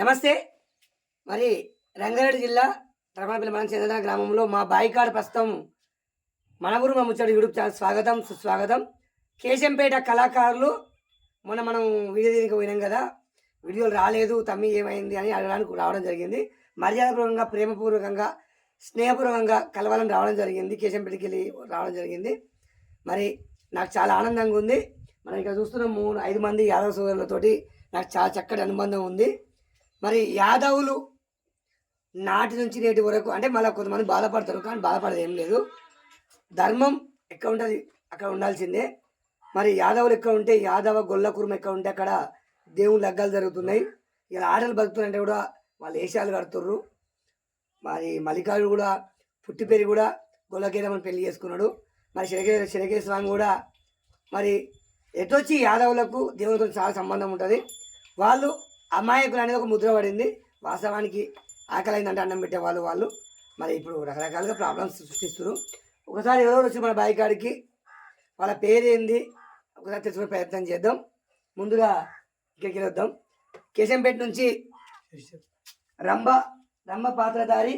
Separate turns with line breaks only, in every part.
నమస్తే. మరి రంగారెడ్డి జిల్లా తర్మలపల్లి మనం చెందిన గ్రామంలో మా బాయికాడ ప్రస్తుతం మనగురు మా ముచ్చడి యూట్యూబ్ ఛానల్ స్వాగతం సుస్వాగతం. కేశంపేట కళాకారులు మొన్న మనం వీడియో దీనికి పోయినాం కదా వీడియోలు రాలేదు తమ్మి ఏమైంది అని అడగడానికి రావడం జరిగింది. మర్యాదపూర్వకంగా ప్రేమపూర్వకంగా స్నేహపూర్వకంగా కలవాలని రావడం జరిగింది కేశంపేటకి వెళ్ళి రావడం జరిగింది. మరి నాకు చాలా ఆనందంగా ఉంది. మనం ఇక్కడ చూస్తున్న మూడు ఐదు మంది యాదవ సోదరులతోటి నాకు చాలా చక్కటి అనుబంధం ఉంది. మరి యాదవులు నాటి నుంచి నేటి వరకు అంటే మళ్ళీ కొంతమంది బాధపడతారు కానీ బాధపడేది ఏం లేదు. ధర్మం ఎక్కడ ఉంటుంది? అక్కడ ఉండాల్సిందే. మరి యాదవులు ఎక్కడ ఉంటే యాదవ గొల్ల కుర్మ ఎక్కడ ఉంటే అక్కడ దేవుని లగ్గాలు జరుగుతున్నాయి. ఇలా ఆటలు బతుకుతుంటే కూడా వాళ్ళు ఏషాలు కడుతుర్రు. మరి మల్లికార్జుడు కూడా పుట్టి పెరిగి కూడా గొల్లకేరమని పెళ్ళి చేసుకున్నాడు. మరి శరగే శరగే స్వామి కూడా మరి ఎటొచ్చి యాదవులకు దేవునితో చాలా సంబంధం ఉంటుంది. వాళ్ళు అమాయకులు అనేది ఒక ముద్ర పడింది. వాస్తవానికి ఆకలి అయిందంటే అన్నం పెట్టే వాళ్ళు. వాళ్ళు మరి ఇప్పుడు రకరకాలుగా ప్రాబ్లమ్స్ సృష్టిస్తారు ఒకసారి ఎవరో వచ్చి మన బాయి కాడికి వాళ్ళ పేరేంది? ఒకసారి తెలుసుకునే ప్రయత్నం చేద్దాం. ముందుగా ఇక్కడికి వద్దాం కేశంపేట నుంచి రంభ రంభ పాత్రధారి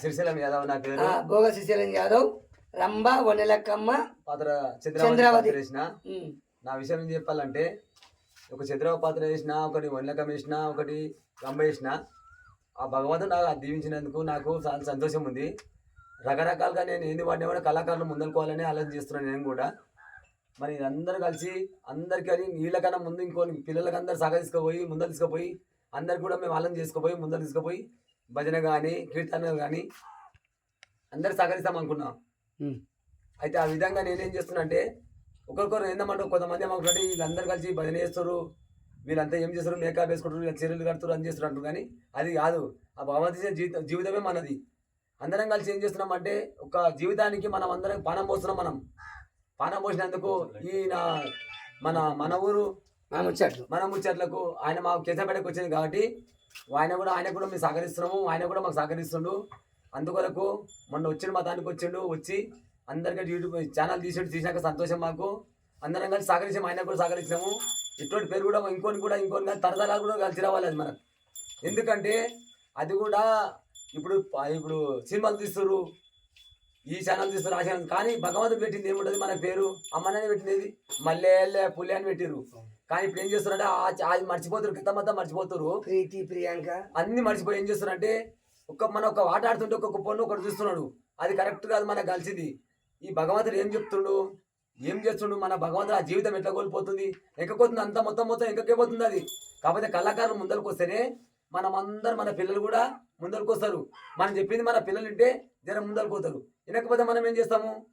శ్రీశైలం యాదవ్ నా పేరు.
భోగ శ్రీశైలం యాదవ్ రంభ వనెలక్కమ్మ
పాత్ర
చంద్రావతి.
నా విషయం ఏం చెప్పాలంటే ఒక చంద్రావ పాత్ర వేసిన ఒకటి వన్లకం వేసిన ఒకటి రంబ వేసిన ఆ భగవంతుడు నాకు దీవించినందుకు నాకు చాలా సంతోషం ఉంది. రకరకాలుగా నేను ఏంది వాడిని కూడా కళాకారులు ముందనుకోవాలని ఆలోచన చేస్తున్నాను నేను కూడా. మరి అందరూ కలిసి అందరికీ అని వీళ్ళకన్నా ముందు ఇంకోని పిల్లలకి అందరు సగ తీసుకుపోయి ముందర తీసుకుపోయి అందరికి కూడా మేము ఆలోచన తీసుకుపోయి ముందర తీసుకుపోయి భజన కానీ కీర్తనలు కానీ అందరు సహకరిస్తాం అనుకున్నాం. అయితే ఆ విధంగా నేనేం చేస్తున్నా అంటే ఒకరికొకరు ఏందమంటే కొంతమంది ఏమంటారు వీళ్ళందరూ కలిసి భజన చేస్తారు. వీళ్ళంతా ఏం చేస్తారు? మేకప్ వేసుకుంటారు వీళ్ళ చీరలు కడుతారు అని చేస్తారు అంటారు. కానీ అది కాదు. ఆ భగవంతు జీవితం జీవితమే మనది. అందరం కలిసి ఏం చేస్తున్నాం అంటే ఒక జీవితానికి మనం అందరం పానం పోస్తున్నాం మనం. పానం పోసినందుకు ఈ నా మన మన ఊరు
మనం వచ్చాడు
మన ముచ్చట్లకు ఆయన మా కేసంపేటకు వచ్చింది కాబట్టి ఆయన కూడా ఆయన కూడా మేము సహకరిస్తున్నాము. ఆయన కూడా మాకు సహకరిస్తుండు. అందుకొరకు మొన్న వచ్చిండు మా దానికి వచ్చిండు వచ్చి అందరికీ యూట్యూబ్ ఛానల్ తీసాడు తీసినాక సంతోషం మాకు. అందరం కలిసి సహకరించాము ఆయన కూడా సహకరించాము ఇటువంటి పేరు కూడా ఇంకొని కూడా ఇంకొని కాదు, తరతరాలు కూడా కలిసి రావాలి అది మనకు. ఎందుకంటే అది కూడా ఇప్పుడు ఇప్పుడు సినిమాలు తీస్తారు ఈ ఛానల్ తీస్తారు ఆ ఛానల్ కానీ భగవంతుడు పెట్టింది ఏముంటుంది మన పేరు? అమ్మనని పెట్టినది మల్లె పులి అని పెట్టిరు కానీ ఇప్పుడు ఏం చేస్తారంటే అది మర్చిపోతారు క్రితం అంతా మర్చిపోతారు
ప్రీతి ప్రియాంక.
అన్ని మర్చిపోయి ఏం చేస్తారంటే ఒక మన ఒక ఆట ఆడుతుంటే ఒక్కొక్క పొన్ను ఒకటి చూస్తున్నాడు. అది కరెక్ట్ కాదు మనకు కలిసింది ఈ భగవంతుడు ఏం చెప్తుండు? ఏం చేస్తుండు? మన భగవంతుడు ఆ జీవితం ఎట్లా కోల్పోతుంది? ఎక్కకపోతుంది అంత మొత్తం మొత్తం ఎక్కకపోతుంది అది? కాకపోతే కళాకారులు ముందరకు వస్తేనే మనం అందరం మన పిల్లలు కూడా ముందరకు వస్తారు. మనం చెప్పింది మన పిల్లలు ఉంటే జర ముందరకు పోతారు. వినకపోతే మనం ఏం చేస్తాము?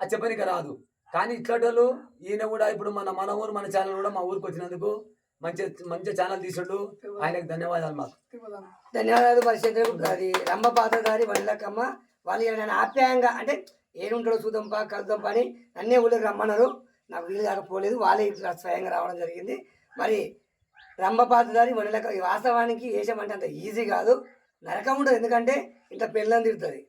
అది చెప్పనిక రాదు. కానీ ఇట్లాంటి ఈయన కూడా ఇప్పుడు మన మన ఊరు మన ఛానల్ కూడా మా ఊరికి వచ్చినందుకు మంచి మంచి ఛానల్ తీసిండు. ఆయనకు ధన్యవాదాలు మాకు.
ధన్యవాదాలు పరిశీలి రమ్మ పాత గారి వనలకమ్మ వాళ్ళు ఆప్యాయంగా అంటే ఏడుంటాడో చూద్దాంపా కలుద్దాం పని అన్నీ ఊళ్ళకి రమ్మన్నారు. నాకు వీలు కాకపోలేదు వాళ్ళే ఇట్లా స్వయంగా రావడం జరిగింది. మరి రంభ పాత్రధారి వనలక ఈ వాస్తవానికి వేషం అంటే అంత ఈజీ కాదు. నరకం ఉంటుంది ఎందుకంటే ఇంత పెళ్ళని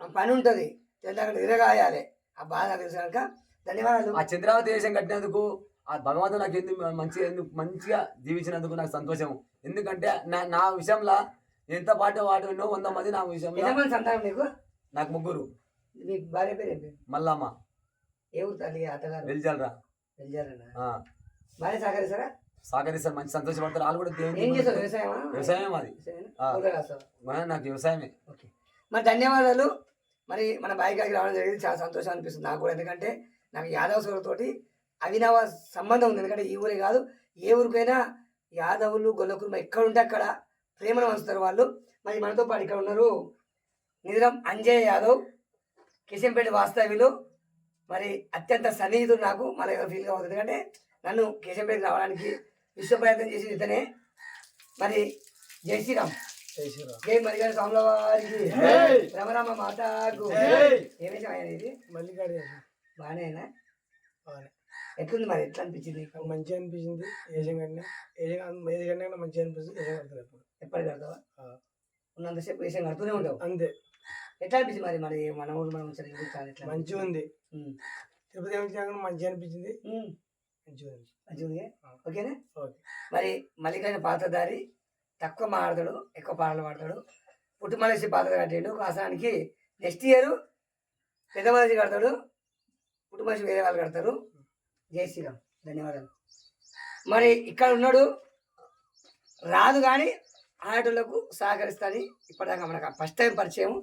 ఆ పని ఉంటుంది. తెల్లగా తిరగాయాలి ఆ బాధ తెలుసు కనుక ధన్యవాదాలు.
ఆ చంద్రావతి దేశం కట్టినందుకు ఆ భగవంతుడు నాకు ఎందుకు మంచిగా ఎందుకు మంచిగా జీవించినందుకు నాకు సంతోషం ఎందుకంటే నా నా విషయంలో ఎంత పాట వాడు ఎన్నో వంద మంది నా విషయంలో
ఎంతమంది సంతానం నీకు?
నాకు ముగ్గురు.
నీ భార్య పేరు
మల్లమ్మ.
ఏ ఊరు తల్లి అత్తగారు?
వెలిజాలరా. ఆ,
భార్య సహకరిస్తారా?
సహకరిస్తారు మంచి సంతోషపడతారు. వాళ్ళు కూడా
ఏం
దేవుని
చేస్తావు వ్యవసాయమా?
వ్యవసాయం అది నాకు వ్యవసాయమే.
ఓకే. మరి ధన్యవాదాలు. మరి మన బాయికాకి రావడం జరిగింది. చాలా సంతోషం అనిపిస్తుంది నాకు కూడా. ఎందుకంటే నాకు యాదవ సోదరుతోటి అవినవ సంబంధం ఉంది. ఎందుకంటే ఈ ఊరే కాదు ఏ ఊరికైనా యాదవులు గొల్లకుర్మ ఎక్కడ ఉంటే అక్కడ ప్రేమను పంచుతారు వాళ్ళు. మరి మనతో పాటు ఇక్కడ ఉన్నారు నిజం అంజయ్ యాదవ్. కిషన్పేట వాస్తవ్యులు. మరి అత్యంత సన్నిహితుడు నాకు మళ్ళీ ఫీల్ కావద్దు ఎందుకంటే నన్ను కిషన్పేటకి రావడానికి విశ్వ ప్రయత్నం చేసి ఇతనే. మరి జై శ్రీరామ్. జై మరిగారి స్వాముల వారికి. రమరామ మాతాకు. ఏమేసి ఆయన ఇది?
మల్లికాడి
బాగానేనా
బాగానే.
ఎట్లుంది మరి? ఎట్లా అనిపించింది
మంచిగా అనిపించింది. ఏజం కన్నా ఏజం ఏజ్ కన్నా మంచిగా అనిపిస్తుంది. ఏజం కడతారు ఎప్పుడు.
ఎప్పటి కడతావా. ఉన్నంతసేపు వేషం కడుతూనే ఉంటావు.
అంతే.
ఎట్లా అనిపించింది మరి మరి మన ఊరు మనం ఎట్లా
మంచిగా ఉంది. తిరుపతి ఏమి మంచిగా అనిపించింది. మంచిగా.
మంచిగా. ఓకేనా?
ఓకే.
మరి మల్లికార్జున పాత్రధారి తక్కువ మాడతాడు ఎక్కువ పాటలు పాడతాడు. పుట్టుమలేసి పాత్ర కట్టిండు. కాసానికి నెక్స్ట్ ఇయర్ పెద్ద మనిషి కడతాడు పుట్టుమనిషి వేరే వాళ్ళు కడతారు. జై శ్రీరామ్. ధన్యవాదాలు. మరి ఇక్కడ ఉన్నాడు రాదు కానీ ఆటోలకు సహకరిస్తాను ఇప్పటిదాకా మనకు ఫస్ట్ టైం పరిచయం.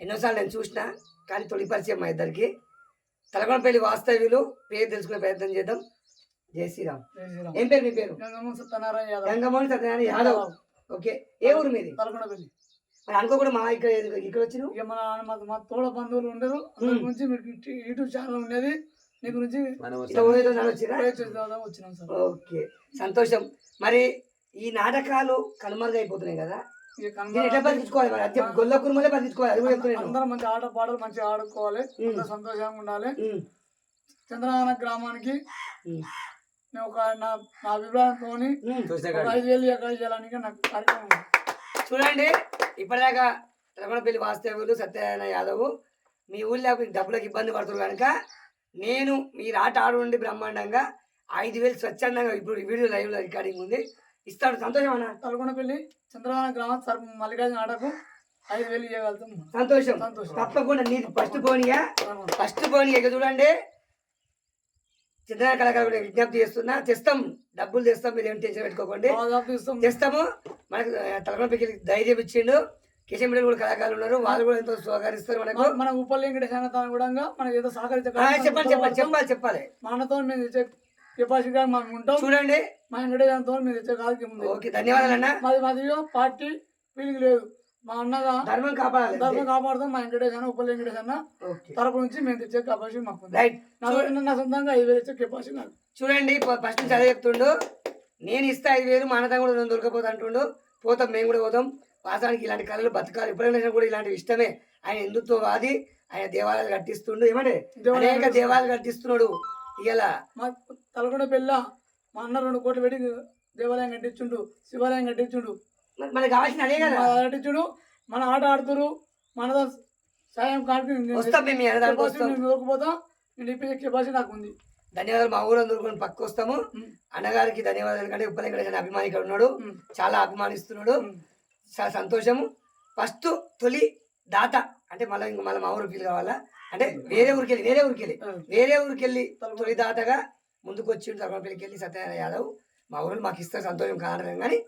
ఎన్నోసార్లు నేను చూసిన కానీ తొలి పరిచయం మా ఇద్దరికి. తలకొండపల్లి వాస్తవ్యులు పేరు తెలుసుకునే ప్రయత్నం చేద్దాం. జై శ్రీరామ్. ఏం పేరు మీ పేరు? గంగమోహన్ సత్యనారాయణ యాదవ్. ఓకే. ఏ ఊరు మీది?
తలకొండపల్లి
మరి అనుకోకుండా మా ఇక్కడ ఇక్కడ వచ్చిన
మా తోడ బంధువులు ఉండరు. అందరి గురించి మీకు యూట్యూబ్ ఛానల్ ఉన్నది నీ గురించి వచ్చినాం సార్.
ఓకే. సంతోషం. మరి ఈ నాటకాలు కనుమరుగైపోతున్నాయి కదా. ఎట్లా బతికించుకోవాలి మరి? అదే గొల్ల కురుమలే బతికించుకోవాలి అది కూడా చెప్తున్నాను
అందరం మంచి ఆట పాటలు మంచిగా ఆడుకోవాలి. అందరూ సంతోషంగా ఉండాలి. చంద్రనారాయణ గ్రామానికి నేను ఒక నా నా అభిప్రాయంతో. ఐదు వేలు ఎక్కడ చేయాలని నాకు కార్యక్రమం.
చూడండి ఇప్పటిదాకా రమణపల్లి వాస్తవ్యులు సత్యనారాయణ యాదవ్ మీ ఊళ్ళో డబ్బులకు ఇబ్బంది పడుతున్నారు కనుక నేను మీరు ఆట ఆడుండి బ్రహ్మాండంగా ఐదు వేలు స్వచ్ఛందంగా ఇప్పుడు ఈ వీడియో లైవ్లో రికార్డింగ్ ఉంది. ఇస్తాడు. సంతోషం అన్న?
తలకొండపల్లి చంద్రనారాయణ గ్రామం సర్ మల్లికార్జున ఆటకు ఐదు వేలు ఇవ్వగలుగుతాం.
సంతోషం.
సంతోషం.
తప్పకుండా నీది ఫస్ట్ పోనీయా ఫస్ట్ పోనీ ఇక చూడండి. చిన్న కళాకారు విజ్ఞప్తి చేస్తున్నా. తెస్తాం. డబ్బులు తెస్తాం. మీరు ఏం టెన్షన్ పెట్టుకోకండి. తెస్తాము. మనకు తలకొండపల్లికి ధైర్యం ఇచ్చిండు. కిషన్ రెడ్డి కూడా కళాకారులు ఉన్నారు. వాళ్ళు కూడా ఎంతో సహకరిస్తారు మనకు.
మన- ఉపల్ వెంకటేశ్వర కూడా మనకి ఏదో సహకరించే
ఆ, చెప్పండి చెప్పండి చెప్పాలి చెప్పాలి.
మా అన్నతో మేము కెపాసిటీ కానీ మనం ఉంటాం.
చూడండి.
మా తెచ్చే కార్యక్రమం ఉంది.
ఓకే ధన్యవాదాలు అన్న
మాది మాది పార్టీ ఫీలింగ్ లేదు. మా అన్నగా
ధర్మం కాపాడాలి
ధర్మం కాపాడుతాం. మా వెంకటేశ్వర
ఓకే.
తరపు నుంచి మేము తెచ్చే కెపాసిటీ మాకు
రైట్
నా సొంతంగా ఐదు వేలు ఇచ్చే కెపాసిటీ నాకు.
చూడండి ఫస్ట్ నుంచి అదే చెప్తుండు. నేను ఇస్తే ఐదు వేలు మా అన్నదాం కూడా రెండు దొరకపోతా అంటుండు. పోతాం మేము కూడా పోతాం. వాస్తవానికి ఇలాంటి కళలు బతకాలి. ఇప్పుడైనా కూడా ఇలాంటి ఇష్టమే. ఆయన హిందుత్వవాది ఆయన దేవాలయాలు కట్టిస్తుండు. ఏమంటే అనేక దేవాలయాలు కట్టిస్తున్నాడు. ఇలా
మా తలకొండ పెళ్ళ మా అన్న రెండు కోట్లు పెట్టి దేవాలయం కట్టించుండు శివాలయం కట్టించుండు.
మనకు కావాల్సిన అదే కదా.
మా కట్టించుడు మన ఆట ఆడుతురు మన సాయం కాడికి నేను కెపాసిటీ నాకు ఉంది
ధన్యవాదాలు మా ఊరు దొరుకుని పక్క వస్తాము. అన్నగారికి ధన్యవాదాలు కంటే ఉప్పల వెంకటేశ్వర అభిమాని ఇక్కడ ఉన్నాడు. చాలా అభిమానిస్తున్నాడు. చాలా సంతోషము. ఫస్ట్ తొలి దాత అంటే మళ్ళీ ఇంక మళ్ళీ మా ఊరు ఫీల్ కావాలా? అంటే వేరే ఊరికి వెళ్ళి వేరే ఊరికి వెళ్ళి. వేరే ఊరికి వెళ్ళి తొలి దాతగా ముందుకు వచ్చి తరగపల్లికి వెళ్ళి సత్యనారాయణ యాదవ్. మా ఊరు మాకు ఇస్తే సంతోషం కారణం కానీ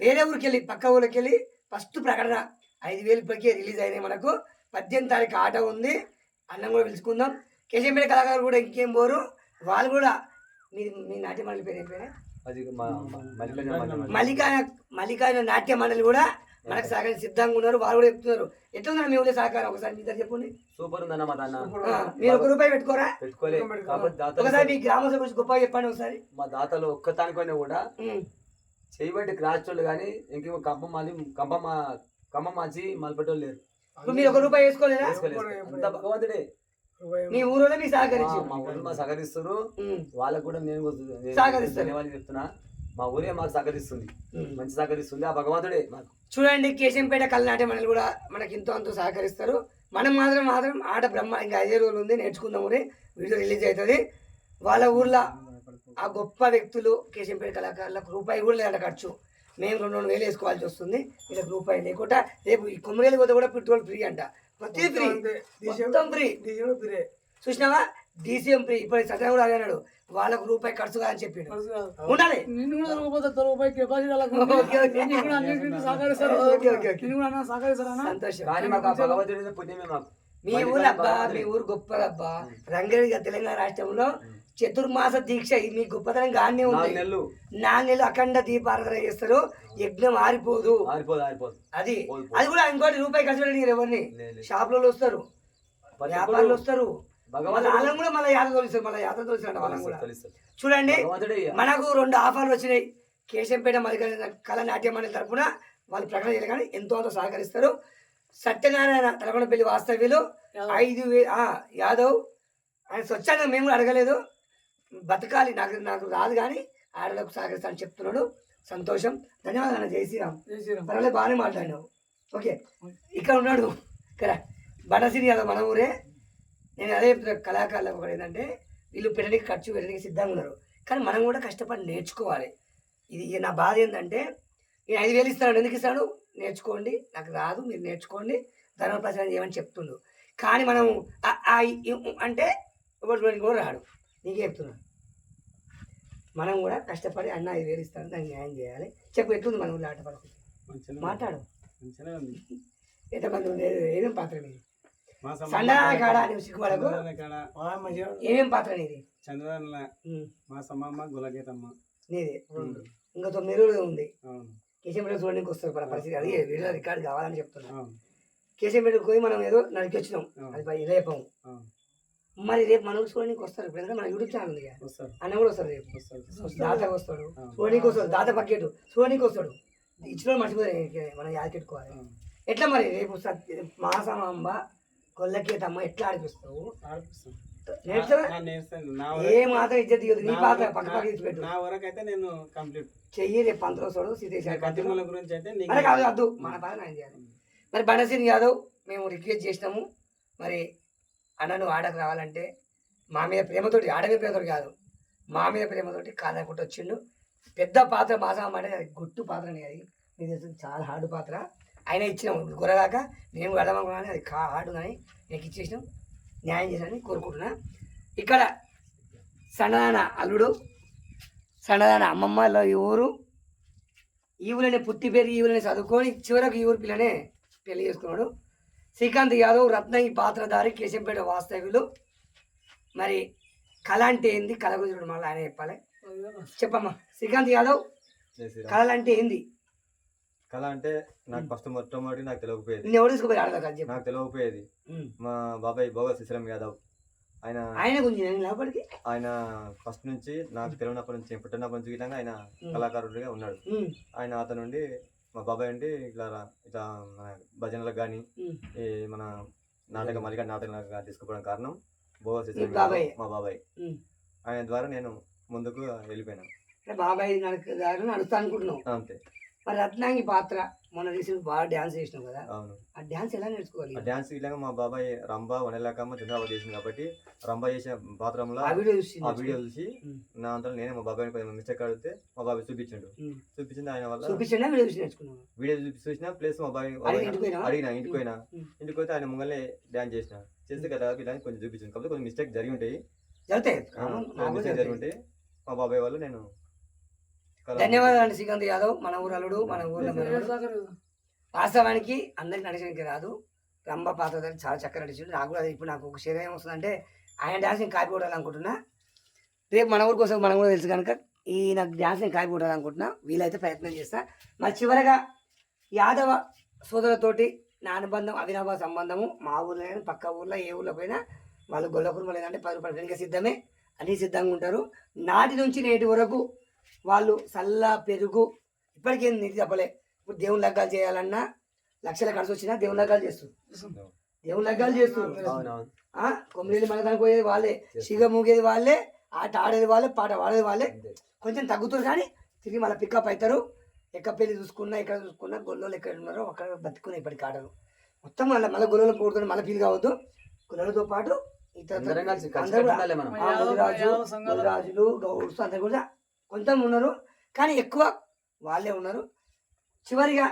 వేరే ఊరికి వెళ్ళి పక్క ఊరికి వెళ్ళి ఫస్ట్ ప్రకటన ఐదు వేలు ఇప్పటికే రిలీజ్ అయినాయి మనకు. పద్దెనిమిది తారీఖు ఆట ఉంది. అన్నం కూడా పిలుచుకుందాం. కేశంపేట కళాకారులు కూడా ఇంకేం పోరు. వాళ్ళు కూడా మీ మీ నాట్య మండలి పేరు ఏం పేరే?
అది మా మా- మల్లికార్జున
మల్లికాయ నాట్య మండలి కూడా మనకు సహకరి సిద్ధంగా ఉన్నారు వాళ్ళు కూడా చెప్తున్నారు. ఎట్లా ఉన్నారు మీ ఊళ్ళో సహకారం? ఒకసారి మీ దగ్గర చెప్పండి.
సూపర్ ఉందన్న మా దాన్న
మీరు ఒక రూపాయి పెట్టుకోరా?
పెట్టుకోలే. కాబట్టి
ఒకసారి మీ గ్రామ సభ గురించి గొప్పగా చెప్పండి ఒకసారి.
మా దాతలు ఒక్కతానికైనా కూడా
ఉమ్,
చేయబట్టి క్రాచోళ్ళు కానీ ఇంకేమో కంపం మాది కంపం మా కంపం మాచి మలపటోళ్ళు లేరు.
మీరు ఒక రూపాయి వేసుకోలేదా.
అంతా భగవంతుడే.
మీ మీరు
మా
సహకరించి
మా ఊరు మా సహకరిస్తారు వాళ్ళకు కూడా నేను. ధన్యవాదాలు చెప్తున్నా. మా ఊరే మాకు సహకరిస్తుంది. మంచి సహకరిస్తుంది. ఆ భగవంతుడే మాకు.
చూడండి కేశంపేట కళ్ళనాట్య మండలి కూడా మనకి ఎంతో అంతో సహకరిస్తారు. మనం మాత్రం మాత్రం ఆట బ్రహ్మ ఇంకా ఐదే రోజులు ఉంది నేర్చుకుందాం వీడియో రిలీజ్ అవుతుంది. వాళ్ళ ఊర్లో ఆ గొప్ప వ్యక్తులు కేశంపేట కళాకారులకు రూపాయి కూడా లేదంట ఖర్చు. మేము రెండు రెండు వేలు వేసుకోవాల్సి వస్తుంది. వీళ్ళకి రూపాయి లేకుండా రేపు ఈ కొమ్మరేలు పోతే కూడా పెట్రోల్ ఫ్రీ అంట. ప్రతి ఫ్రీ. మొత్తం ఫ్రీ. చూసినావా? డీసీఎం ఇప్పుడు సత్యం కూడా అన్నాడు వాళ్ళకు రూపాయి ఖర్చు కాదని చెప్పిండు. ఉండాలి.
నిన్ను కూడా దొరికిపోతా కెపాసిటీ
కానీ
మీ ఊరు అబ్బా మీ ఊరు గొప్పదబ్బా. రంగారెడ్డి తెలంగాణ రాష్ట్రంలో చతుర్మాస దీక్ష ఇది మీ గొప్పతనం గానే ఉంది.
నాలుగు నెలలు.
అఖండ దీపారాధన చేస్తారు. యజ్ఞం ఆరిపోదు. అది. అది కూడా ఇంకోటి రూపాయి ఖర్చు పెట్టిన ఎవరిని. షాపులలో వస్తారు. వ్యాపారులు వస్తారు. వాళ్ళని కూడా మళ్ళీ యాద తోలిస్తారు మళ్ళీ యాద తోలిస్తారు వాళ్ళని కూడా. చూడండి. మనకు రెండు ఆఫర్లు వచ్చినాయి. కేశంపేట మల్లికార్జున కళ నాట్య మండలి తరపున వాళ్ళు ప్రకటన చేయలేదు కానీ ఎంతో అంత సహకరిస్తారు. సత్యనారాయణ తలకొండపల్లి వాస్తవ్యులు ఐదు యాదవ్. ఆయన స్వచ్ఛంగా మేము కూడా అడగలేదు. బతకాలి నాకు నాకు రాదు కానీ ఆడలకు సహకరిస్తానని చెప్తున్నాడు. సంతోషం. ధన్యవాదాలు అన్న జై శ్రీరామ్.
జై శ్రీరామ్.
పర్వాలేదు బాగానే మాట్లాడినావు. ఓకే. ఇక్కడ ఉన్నాడు. ఇక్కడ బనసిరి యాదవ్ మన ఊరే. నేను అదే చెప్తున్నా కళాకారులకు ఒకటి ఏంటంటే వీళ్ళు పెట్టడానికి ఖర్చు పెట్టడానికి సిద్ధంగా ఉన్నారు. కానీ మనం కూడా కష్టపడి నేర్చుకోవాలి. ఇది ఇక నా బాధ ఏంటంటే నేను ఐదు వేలు ఇస్తాడు ఎందుకు ఇస్తాడు నేర్చుకోండి. నాకు రాదు మీరు నేర్చుకోండి. ధర్మ ప్రచారం చేయమని చెప్తుండు. కానీ మనం అంటే ఎవరికి కూడా రాడు? నీకే చెప్తున్నాను మనం కూడా కష్టపడి అన్న ఐదు వేలు ఇస్తాడు దానికి న్యాయం చేయాలి. చెప్పు ఎట్లుంది మన ఆట
మంచిగానే
మాట్లాడు. ఎంతమంది ఏమేం పాత్ర నీది
మా సమ్మ-
సండాల కాడ అని సిగ్గుపడకు
చంద్రదాన కాడ
ఏమేం పాత్ర నీది
చంద్రదాన
ఉమ్,
మా సమ్మమ్మ గులగీతమ్మ
నీది? ఇంకా తొమ్మిది రోజులు ఉంది. కేశంపేట చూడడానికి వస్తారు మన పరిస్థితి. అది వీడియో రికార్డ్ కావాలని చెప్తున్నా. కేశంపేటకు పోయి మనం ఏదో నడికి వచ్చినాం. అది
అవును.
మరి రేపు మన చూడడానికి వస్తారు ఇప్పుడు ఎందుకంటే మన యూట్యూబ్ ఛానల్ ఉంది అన్న కూడా వస్తారు రేపు. దాత వస్తాడు. చూడడానికి వస్తాడు దాత పక్కెట్. చూడడానికి వస్తాడు ఇచ్చిన మర్చిపోయి మనం యాదకెట్టుకోవాలి. ఎట్లా మరి రేపు సత్- మాసమాంబ కొల్లకేతమ్మ ఎట్లా ఆడిపిస్తావు? ఏ మాత్రం ఇజ్జత్ ఇవ్వదు నీ పాత్ర పక్క పక్క తీసి పెట్టు
నా వరకు అయితే నేను కంప్లీట్
చెయ్యి రేపు సీతేష్
కత్తిమూల గురించి అయితే
అరే కాదు వద్దు. మన పాత్ర ఆయన చేయాలి. మరి బండసింగ్ యాదవ్ మేము రిక్వెస్ట్ చేసినాము. మరి అన్నను ఆడకు రావాలంటే మా మీద ప్రేమతోటి ఆడ మీద ప్రేమతోటి కాదు. మా మీద ప్రేమతోటి కాదనుకుంటూ వచ్చిండు పెద్ద పాత్ర మాసం అంటే అది గుట్టు పాత్రనే అది. మీకు తెలుసు చాలా హార్డ్ పాత్ర. ఆయన ఇచ్చినాం గురగాక నేను వెళ్ళమనుకున్నాను అది కా హార్డ్ కానీ నీకు ఇచ్చేసినాం. న్యాయం చేశానని కోరుకుంటున్నా. ఇక్కడ సన్నదాన అల్లుడు సన్నదాన అమ్మమ్మలో ఈ ఊరు ఈ ఊరిని పుట్టి పెరిగి ఈ ఊరిని చదువుకొని చివరకు ఈ ఊరి పిల్లనే పెళ్ళి చేసుకున్నాడు. శ్రీకాంత్ యాదవ్ రత్న ఈ పాత్రధారి కేశంపేట వాస్తవ్యులు. మరి కళ అంటే ఏంది? కళ గురించి కూడా మళ్ళీ ఆయన చెప్పాలి. చెప్పమ్మా. శ్రీకాంత్ యాదవ్
జై శ్రీరామ్.
కళ అంటే ఏంది?
కళ అంటే నాకు ఫస్ట్ మొట్టమొదటి నాకు తెలియకపోయేది.
ఎవరు తీసుకుపోయి
నాకు తెలియకపోయేది. మా బాబాయ్ భోగ శ్రీరామ్ యాదవ్. ఆయన
ఆయన గురించి
ఆయన ఫస్ట్ నుంచి నాకు తెలియనప్పటి నుంచి పుట్టినప్పటి నుంచి గిట్లంగా ఆయన. కళాకారుడిగా ఉన్నాడు. ఆయన అతను నుండి మా బాబాయ్ నుండి ఇట్లా ఇట్లా మన భజనలకు కానీ. ఈ మన నాటక మల్లిక నాటక తీసుకుపోవడం కారణం భోగ
మీ బాబాయ్?
మా. ఆయన ద్వారా నేను ముందుకు వెళ్ళిపోయినా.
అంటే బాబాయ్ నడుకు దారి నడుస్తా అనుకుంటున్నావు
అంతే.
మరి రత్నాంగి పాత్ర మొన్న రీసెంట్ బాగా డ్యాన్స్ చేసినావు కదా.
అవును.
ఆ డ్యాన్స్ ఎలా నేర్చుకోవాలి?
ఆ డ్యాన్స్ ఇలాగా మా బాబాయ్ రంభ వనలేకమ్మ చంద్రబాబు చేసింది కాబట్టి రంభ చేసిన పాత్రంలో
ఆ వీడియో చూసి
ఆ వీడియో చూసి. నా అంతా నేనే మా బాబాయ్ కొంచెం మిస్టేక్ అడిగితే మా బాబాయ్ చూపించిండు. చూపించింది ఆయన వల్ల
చూపించండి వీడియో చూసి నేర్చుకున్నావు?
వీడియో చూపి చూసిన ప్లేస్ మా బాబాయ్? అడిగిన ఇంటికి పోయినా. ఇంటికి పోతే ఆయన ముంగలే డ్యాన్స్ చేసిన. చేస్తే కదా ఇలా కొంచెం చూపించింది. కాబట్టి కొంచెం మిస్టేక్ జరిగి ఉంటాయి.
జరుగుతాయి.
జరిగి. ఉంటాయి. మా బాబాయ్ వల్ల నేను
ధన్యవాదాలు అండి శ్రీకాంత్ యాదవ్. మన ఊరు అల్లుడు మన ఊర్లో. వాస్తవానికి అందరికి నడిచడానికి రాదు. రంభ పాత్ర చాలా చక్కగా నడిచిండు. నాకు కూడా అది ఇప్పుడు నాకు ఒక శరీరం ఏమొస్తుందంటే ఆయన డ్యాన్స్ నేను కాపీ కొట్టాలనుకుంటున్నా. రేపు మన ఊరికి కోసం మనం కూడా తెలుసు కనుక ఈ నాకు డ్యాన్స్ నేను కాపీ కొట్టాలనుకుంటున్నా. వీలైతే ప్రయత్నం చేస్తా. మరి చివరగా యాదవ సోదరులతోటి నా అనుబంధం అవినాభావ సంబంధము. మా ఊర్లో కానీ పక్క ఊర్లో ఏ ఊర్లో పోయినా వాళ్ళు గొల్ల కుటుంబం లేదంటే పది రూపాయలు వెనుక సిద్ధమే అన్ని సిద్ధంగా ఉంటారు. నాటి నుంచి నేటి వరకు వాళ్ళు సల్ల పెరుగు ఇప్పటికేం నీటి చెప్పలే. ఇప్పుడు దేవుని లగ్గాలు చేయాలన్నా లక్షల ఖర్చు వచ్చినా దేవుని లగ్గాలు చేస్తారు దేవుని లగ్గాలు ఆ, కొమ్మిడి మనదానికి పోయేది వాళ్ళే. సిగ మూగేది వాళ్ళే. ఆట ఆడేది వాళ్ళే పాట పాడేది వాళ్ళే. కొంచెం తగ్గుతారు కానీ తిరిగి మళ్ళీ పికప్ అవుతారు ఎక్క పెళ్ళి చూసుకున్నా ఎక్కడ చూసుకున్నా గొల్లోలు ఎక్కడ ఉన్నారో అక్కడ బతుకున్నాయి ఇప్పటికి ఆటలు మొత్తం మళ్ళీ మళ్ళీ గొల్లలు పోతుంది మళ్ళీ ఫీల్ కావద్దు. గొల్లలతో పాటు ఇతర
అందరం కలిసి కలిసి
అందరూ కూడా
ఉండాలి మనం.
ఆ ముదిరాజు ముదిరాజులు గౌడ్స్ అందరు కూడా కొంచెం ఉన్నారు కానీ ఎక్కువ వాళ్ళే ఉన్నారు. చివరిగా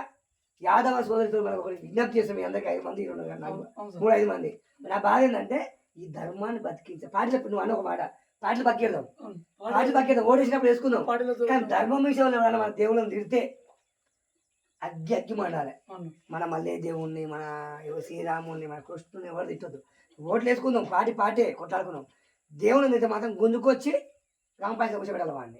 యాదవ సోదరితో మనకు ఒకటి విజ్ఞప్తి చేస్తాం మీ అందరికి ఐదు మంది ఉన్నారు నాకు మూడు ఐదు మంది. నా బాధ ఏంటంటే ఈ ధర్మాన్ని బతికించే పాటలు నువ్వు అన్న ఒక మాట. పాటలు బతికేద్దాం. పాటలు బతికేద్దాం. ఓడేసినప్పుడు వేసుకుందాం. కానీ ధర్మం విషయంలో ఎవరైనా మన దేవుళ్ళని తిడితే అగ్గి అగ్గి మండాలి మన మల్లే దేవుణ్ణి మన శ్రీరాముణ్ణి మన కృష్ణుని ఎవరు తిట్టొద్దు. ఓట్లు వేసుకుందాం. పాటి పాటే కొట్లాడుకుందాం. దేవుని మీద మాత్రం గుంజుకొచ్చి రామపాయసం కూర్చోబెట్టాలి వాడిని.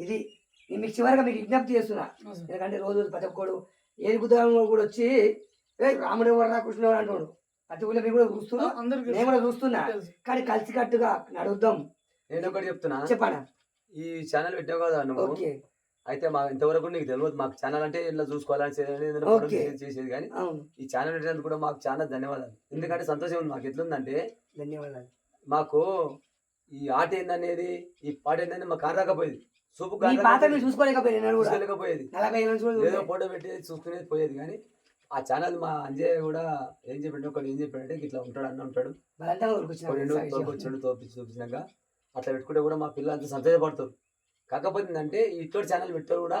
ఇది నేను మీకు చివరిగా మీకు విజ్ఞప్తి చేస్తున్నా. ఎందుకంటే రోజు ప్రతి ఒక్కడు ఏది కుదరం కూడా వచ్చి ఏ రాముడు ఎవరు కృష్ణుడు ఎవరు అంటున్నాడు ప్రతి ఊళ్ళో మీరు కూడా చూస్తున్నా. నేను కూడా చూస్తున్నా. కానీ కలిసికట్టుగా నడుద్దాం.
నేను ఒకటి చెప్తున్నా.
చెప్పానా?
ఈ ఛానల్ పెట్టావు కదా నువ్వు?
ఓకే.
అయితే మా ఇంతవరకు నీకు తెలియదు. మాకు ఛానల్ అంటే ఇట్లా చూసుకోవాలని. చేసేది- కానీ ఈ ఛానల్ పెట్టినందుకు కూడా మాకు చాలా ధన్యవాదాలు. ఎందుకంటే సంతోషం ఉంది. మాకు ఎట్లుందంటే
ధన్యవాదాలు.
మాకు ఈ ఆట ఏందనేది ఈ పాట ఏందని మాకు కారకపోయేది సూపు
ఈ కూడా.
చూసుకోలేకపోయేది.
నలభై ఏళ్ళ నుంచి కూడా
ఏదో. ఫోటో పెట్టి చూసుకునేది పోయేది. కానీ ఆ ఛానల్ మా అంజయ్ కూడా ఏం చెప్పిండు ఒకటి ఏం చెప్పాడంటే ఇట్లా ఉంటాడు అన్న ఉంటాడు.
తెలుసా విషయం?
తోకొచ్చాడు తోపించి చూపించినాక. అట్లా పెట్టుకుంటే కూడా మా పిల్లలు అంతా సంతోషపడతారు. కాకపోతే ఏంటంటే ఇటువంటి ఛానల్ పెట్టారు కూడా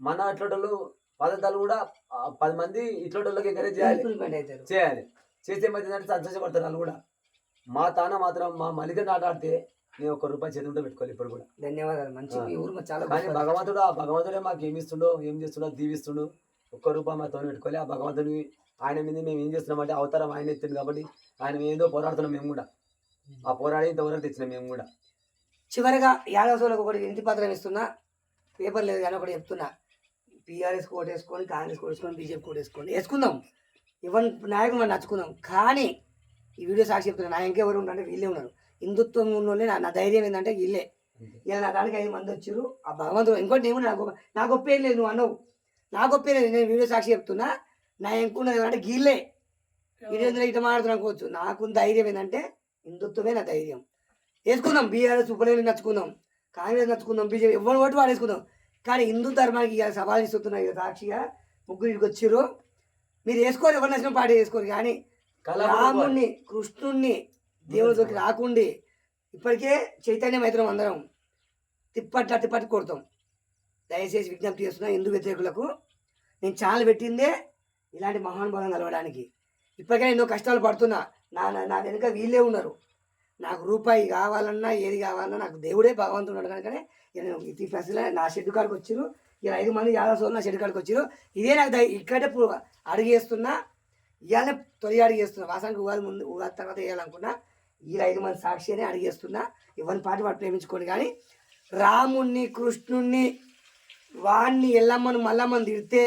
మన అట్లోటోళ్ళు పదార్థాలు కూడా ఆ, పది మంది ఇట్లోటోళ్ళకి ఎంకరేజ్ చేయాలి.
అవుతారు
చేయాలి. చేస్తే ఏమైందంటే సంతోషపడతారు వాళ్ళు కూడా. మా తాన మాత్రం మా మలిక ఆట ఆడితే నేను ఒక్క రూపాయి చేతులతో పెట్టుకోవాలి ఇప్పుడు కూడా.
ధన్యవాదాలు మంచి. మీ ఊరు మాకు చాలా
కానీ. భగవంతుడు ఆ భగవంతుడే మాకు ఏమి ఇస్తుండో ఏం చేస్తుండో దీవిస్తుండు. ఒక్క రూపాయి మా తోని పెట్టుకోవాలి. ఆ భగవంతుని ఆయన మీద మేము ఏం చేస్తున్నామంటే అవతారం ఆయన ఎత్తింది కాబట్టి ఆయన మీద ఏదో పోరాడుతున్నాం మేము కూడా. ఆ పోరాడి ఇంతవరకు తెచ్చినాం మేము కూడా.
చివరిగా యాదవ సోలకు ఒకటి ఇంటి పత్రం ఇస్తున్నా. పేపర్ లేదు కానీ ఒకటి చెప్తున్నా. పిఆర్ఎస్ కోట్ వేసుకొని కాంగ్రెస్ కోట్ వేసుకొని బీజేపీ కోట్ వేసుకోండి వేసుకుందాం. ఇవన్ నాయకులు మనం నచ్చుకుందాం. కానీ ఈ వీడియో సాక్షి చెప్తున్నా. నా ఇంకెవరు ఉన్నారంటే వీళ్ళే ఉన్నారు. హిందుత్వం ఉన్నోళ్ళే నా నా ధైర్యం ఏంటంటే వీళ్ళే. ఇలా నా దానికి ఐదు మంది వచ్చారు. ఆ భగవంతుడు ఇంకోటి నేను నాకు నా గొప్ప ఏం లేదు నువ్వు అన్నావు. నా గొప్ప ఏం లేదు నేను వీడియో సాక్షి చెప్తున్నా. నా ఎంకున్నది ఎవరంటే గీళ్ళే వీరేంద్ర ఇట మాట్లాడుతున్నా అనుకోవచ్చు. నాకు ధైర్యం ఏంటంటే హిందుత్వమే నా ధైర్యం. వేసుకుందాం బీఆర్ఎస్ ఉపలేని నచ్చుకుందాం కాంగ్రెస్ నచ్చుకుందాం బీజేపీ ఎవరు ఓటు వాడు వేసుకుందాం కానీ హిందూ ధర్మానికి ఇవాళ సవాల్ ఇస్తున్నాయి ఇక సాక్షిగా. ముగ్గురు ఇక్కడికి వచ్చారు. మీరు వేసుకోరు ఎవరు నచ్చిన పార్టీ వేసుకోరు. కానీ రాముణ్ణి కృష్ణుణ్ణి దేవుడికి రాకుండి ఇప్పటికే చైతన్యం అవుతున్నాం అందరం తిప్పట్ల తిప్పటి కొడతాం. దయచేసి విజ్ఞప్తి చేస్తున్నా హిందూ వ్యతిరేకులకు. నేను ఛానల్ పెట్టిందే ఇలాంటి మహానుభావం కలవడానికి. ఇప్పటికే ఎన్నో కష్టాలు పడుతున్నా. నా నా- వెనుక వీళ్ళే ఉన్నారు. నాకు రూపాయి కావాలన్నా ఏది కావాలన్నా నాకు దేవుడే భగవంతుడు ఉన్నాడు కనుకనే నేను ఈ ఫెసిలిటీ నా షెడ్ కాడికి వచ్చారు ఇలా ఐదు మంది యాదవ నా షెడ్ కాడికి వచ్చారు ఇదే నాకు ఇక్కడే అడిగేస్తున్నా. ఇవాళ తొలి అడిగేస్తున్నా. వాసానికి ఉగాది ముందు ఉగాది తర్వాత వేయాలనుకున్నా ఈ ఐదు మంది సాక్షి అని అడిగేస్తున్నా. ఇవన్నీ పాటి వాడు ప్రేమించుకోండి కానీ రాముణ్ణి కృష్ణుణ్ణి వాణ్ణి ఎల్లమ్మను మల్లమ్మను తిడితే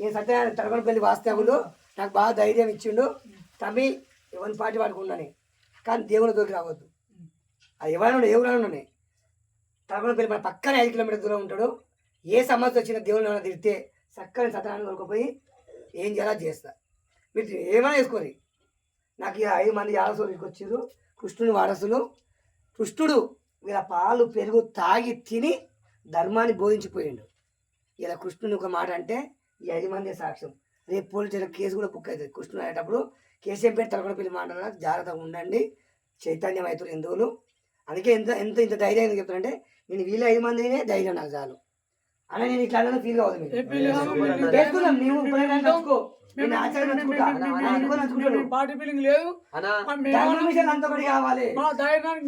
నేను సత్యనారాయణ తరగనపల్లి వాస్తవులు నాకు బాగా ధైర్యం ఇచ్చిండు. తమ్మి ఇవన్నీ పాటి వాడికి కానీ దేవుని దొరికి రావద్దు. అది ఎవరైనా ఎవరైనా ఉండని తరగనపల్లి మన పక్కనే ఐదు కిలోమీటర్ దూరం ఉంటాడు. ఏ సమస్య వచ్చినా దేవుని తిడితే చక్కని సత్యనారాయణ దొరకపోయి ఏం చేయాలో చేస్తాను చేస్తా. మీరు ఏమైనా వేసుకోరి నాకు ఈ ఐదు మంది ఆడసోరికి వచ్చారు కృష్ణుని వారసులు. కృష్ణుడు వీళ్ళ పాలు పెరుగు తాగి తిని ధర్మాన్ని బోధించిపోయిండు. ఇలా కృష్ణుని ఒక మాట అంటే ఈ ఐదు మంది సాక్ష్యం. రేపు పోలీస్ కేసు కూడా బుక్ అవుతుంది. కృష్ణుడు అనేటప్పుడు కేసీఎంపేట తలకొండపల్లి మాటల జాగ్రత్తగా ఉండండి. చైతన్యం అవుతారు హిందువులు. అందుకే ఎంత ఎంత ఇంత ధైర్యం చెప్తానంటే నేను వీళ్ళ ఐదు మందినే ధైర్యం నాకు చాలు. అలా నేను ఇట్లా ఫీల్ కావద్దు మీరు. నీవు ఇప్పుడైనా
పార్టీ ఫీలింగ్ లేదు.
కావాలి.
మా ధైర్యానికి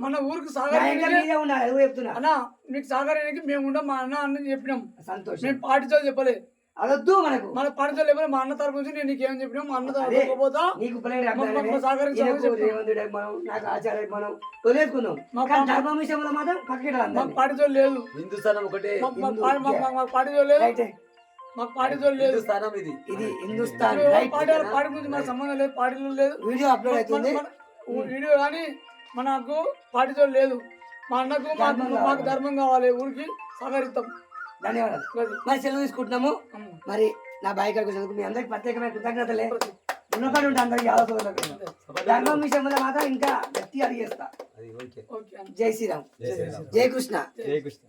మన ఊరికి అన్న మీకు మేము ఉండం మా అన్న అన్న చెప్పినాం.
సంతోషం.
మేము పార్టీతో చెప్పలే.
అదొద్దు మనకు.
మన చెప్పలే మా అన్న తరపు నుంచి నేను నీకు ఏం చెప్పినాం మా అన్న
అదే.
తరపు పోతా.
నీకు. రేవంతుడే మనం ధర్మం విషయంలో మాత్రం
లేదు.
హిందుస్థానం ఒకటే.
మా- మా
హిందూ
పా- మా- మా- మా పార్టీతో లేదు.
రైట్
మా పార్టీతో లేదు.
హిందుస్థానం ఇది.
ఇది హిందుస్థాన్
పార్టీ పార్టీ గురించి మన సంబంధం లేదు పార్టీలో లేదు.
వీడియో అప్లోడ్ అవుతుంది.
వీడియో కానీ మనకు పార్టీతో లేదు. మా అన్నకు మాకు
ధర్మం
మాకు
కావాలి.
ఊరికి సహకరిస్తాం.
ధన్యవాదాలు. మరి సెలవు తీసుకుంటున్నాము. మరి నా బాయ్ వచ్చినందుకు మీ అందరికి ప్రత్యేకమైన కృతజ్ఞతలే. ఉన్నపడి ఉంటే అందరికి ఆలోచన ధర్మం విషయంలో మాత్రం ఇంకా గట్టి అడిగేస్తా.
జై శ్రీరామ్.
జై కృష్ణ.
జై కృష్ణ.